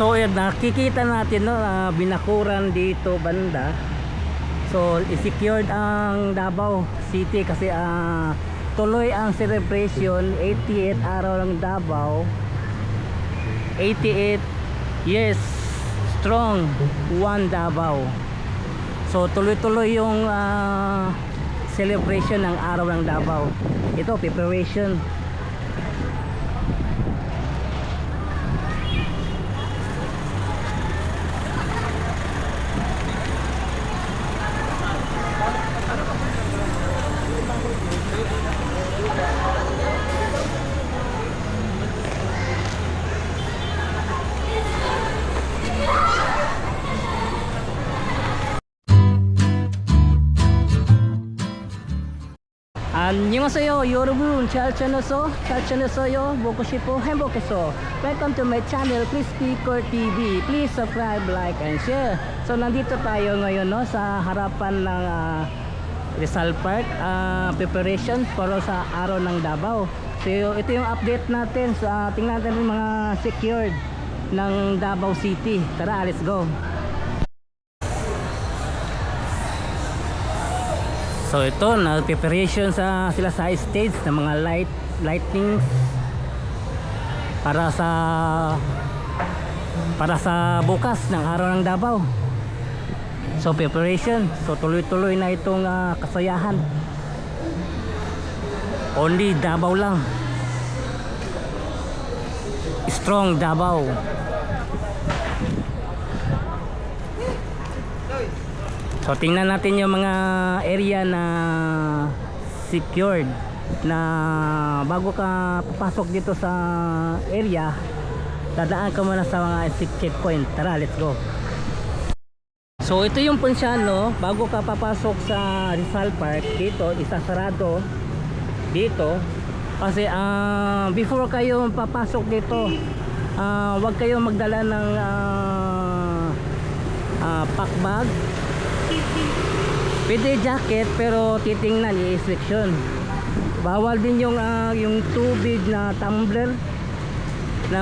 So yun, nakikita natin no, ah, binakuran dito banda. So i-secured ang Davao City kasi ah, tuloy ang celebration 88 araw ng Davao. 88 years strong one Davao. So tuloy-tuloy yung ah, celebration ng araw ng Davao. Ito preparation. 안녕하세요 여러분 잘 지냈어? 잘 지냈어요? 먹고 싶어? 행복했어? Welcome to my channel Crispy Core TV Please subscribe, like, and share So nandito tayo ngayon no, sa harapan ng ah, Rizal Park ah, Preparation para sa araw ng Davao So ito yung update natin sa tingnan natin yung mga secured ng Davao City Tara, let's go So ito, na preparation sa sila sa stage ng mga light lightnings para sa para sa bukas ng araw ng Davao. So preparation, so tuloy-tuloy na itong ah, kasayahan. Only Davao lang. Strong Davao. So tingnan natin yung mga area na secured na bago ka papasok dito sa area dadaan ka muna sa mga exit checkpoint. Tara, let's go. So ito yung Ponsyano bago ka papasok sa Rizal Park dito isasarado dito kasi ah, before kayo papasok dito ah, wag kayo magdala ng ah, ah, pack bag Pwede jacket pero titingnan i-restriction. Bawal din yung ah, yung tubig na tumbler na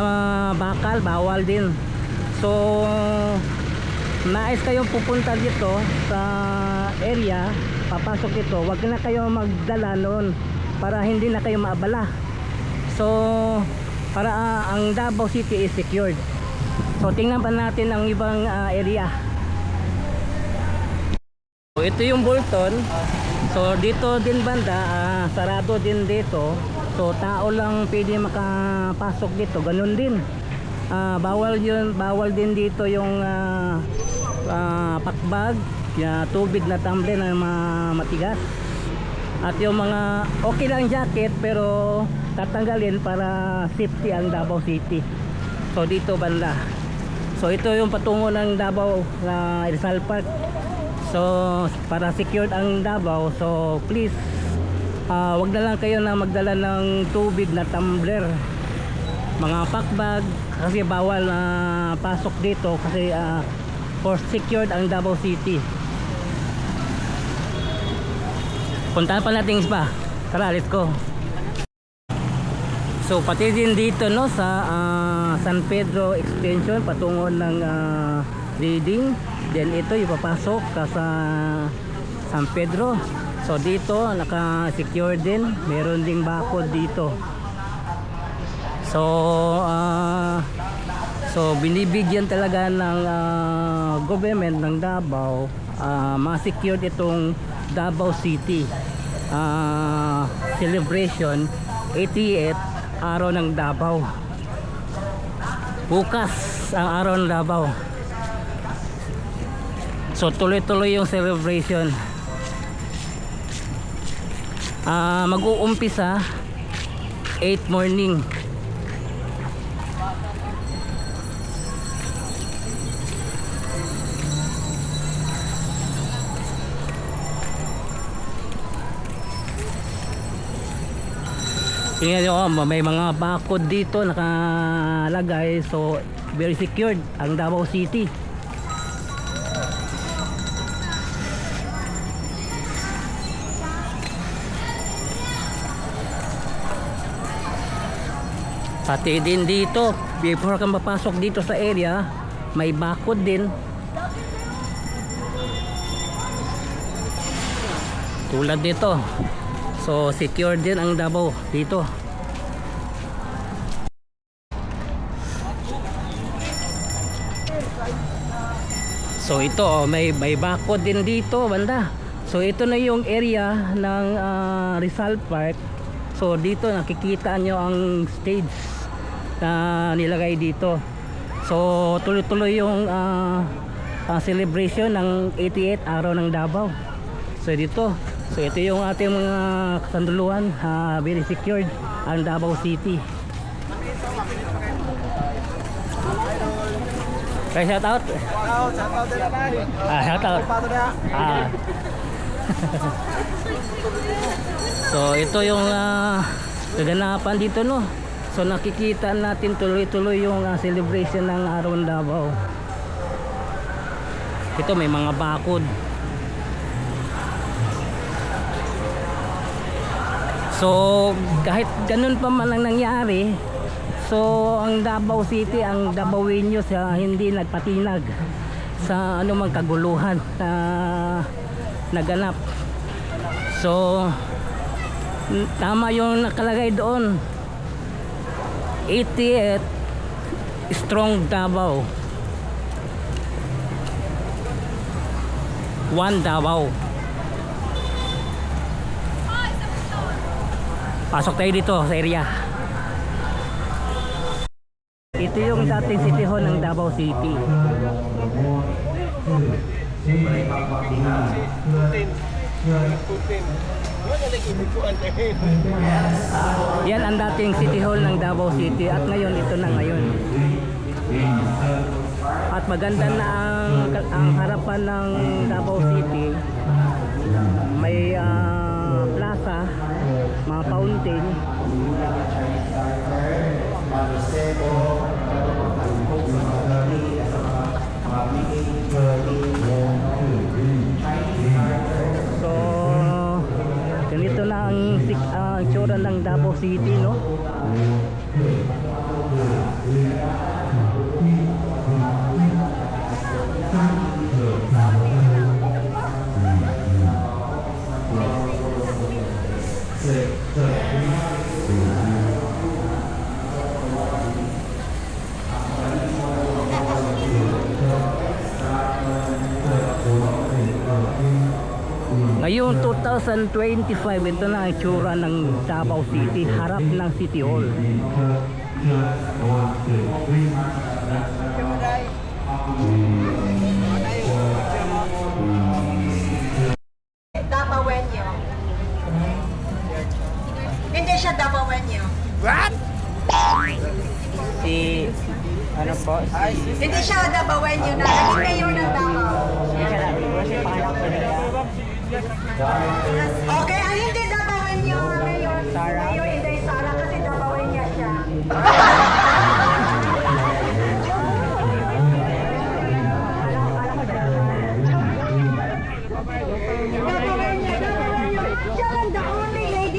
bakal, bawal din. So nais kayong pupunta dito sa area, papasok dito, wag na kayo magdala noon para hindi na kayo maabala. So para ah, ang Davao City is secured. So tingnan pa natin ang ibang ah, area. So, ito yung Bolton. So dito din banda, ah, sarado din dito. So tao lang pwede makapasok dito. Ganun din. Ah, bawal yun, bawal din dito yung ah, ah, pakbag, ya, tubig na tumbler na ma- matigas. At yung mga okay lang jacket pero tatanggalin para safety ang Davao City. So dito banda. So ito yung patungo ng Davao na Rizal Park. So para secured ang Davao, so please ah, wag na lang kayo na magdala ng tubig na tumbler. Mga packbag kasi bawal na pasok dito kasi ah, for secured ang Davao City. Puntahan pa natin isba. Tara, let's go. So pati din dito no sa ah, San Pedro Extension patungo ng ah, Reading. Then ito ipapasok ka sa San Pedro. So dito naka-secure din. Meron ding bakod dito. So ah, so binibigyan talaga ng ah, government ng Davao ah, ma-secured itong Davao City ah, celebration 88 araw ng Davao bukas ang araw ng Davao so tuloy-tuloy yung celebration ah mag-uumpisa 8 morning Tingnan nyo, oh, may mga bakod dito nakalagay. So, very secured ang Davao City. Pati din dito, before ka mapasok dito sa area, may bakod din. Tulad dito. So, secure din ang Davao dito. So ito may may bakod din dito banda. So ito na yung area ng ah, Rizal Park. So dito nakikita nyo ang stage na nilagay dito. So tuloy-tuloy yung ah, ah, celebration ng 88 araw ng Davao. So dito, so ito yung ating mga kasanduluhan, ah, very secured ang Davao City. Kaya shout out. Ah, shout out. Ah. so ito yung ah, kaganapan dito no. So nakikita natin tuloy-tuloy yung ah, celebration ng araw ng Davao. Ito may mga bakod. So kahit ganun pa man ang nangyari, so ang Davao City, ang Davaoeños ah, hindi nagpatinag sa anumang kaguluhan na naganap. So tama yung nakalagay doon. 88 strong Davao. One Davao. Pasok tayo dito sa area. Ito yung dating city hall ng Davao City. Yan ang dating city hall ng Davao City at ngayon ito na ngayon. At maganda na ang, ang harapan ng Davao City. May ah, plaza, mga fountain. So, ganito na ang sik- ang itsura ng Davao City, no? Ngayon 2025 ito na ang itsura ng Davao City harap ng City Hall. Dabawenyo. Hindi siya Dabawenyo. Si ano po? Si Hindi siya Dabawenyo na naging mayor ng Davao. Okay, ang hindi Dabawenyo ang mayor. Sara? Mayor Inday Sara kasi. Dabawenyo, Dabawenyo. Siya hindi ay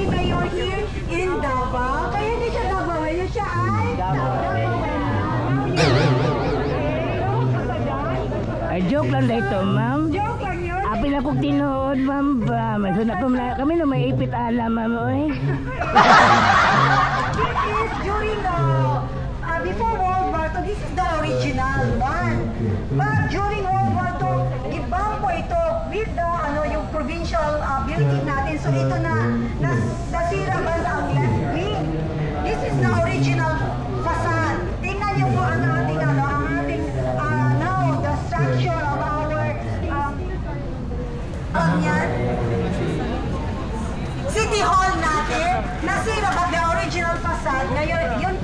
Ay joke lang dito, ma'am. Joke na pug tinuod, ma'am ba? May sunod pa mala- kami na may ipit ala, ma'am oy. This is during the uh, before World War II. This is the original one. But during World War II, gibang po ito with the ano yung provincial uh, natin. So ito na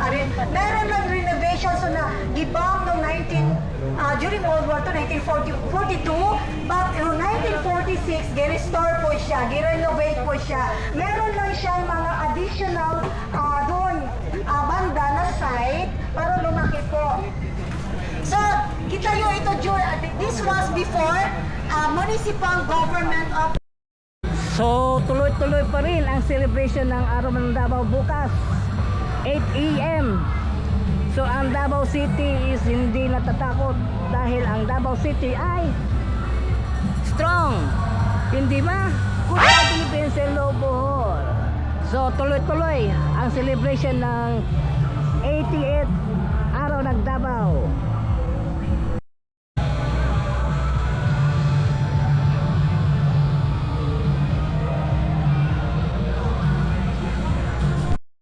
pa rin. Meron ng renovation so na gibang noong 19, ah, during World War II, 1942, but noong 1946, gi-restore po siya, gi-renovate po siya. Meron lang siyang mga additional ah, doon, ah, banda na site para lumaki po. So, kita nyo ito, this was before ah, municipal government of So tuloy-tuloy pa rin ang celebration ng Araw ng Davao bukas. 8 a.m. So ang Davao City is hindi natatakot dahil ang Davao City ay strong. Hindi ba? Job Philippines and Lobohol. So tuloy-tuloy ang celebration ng 88th araw ng Davao.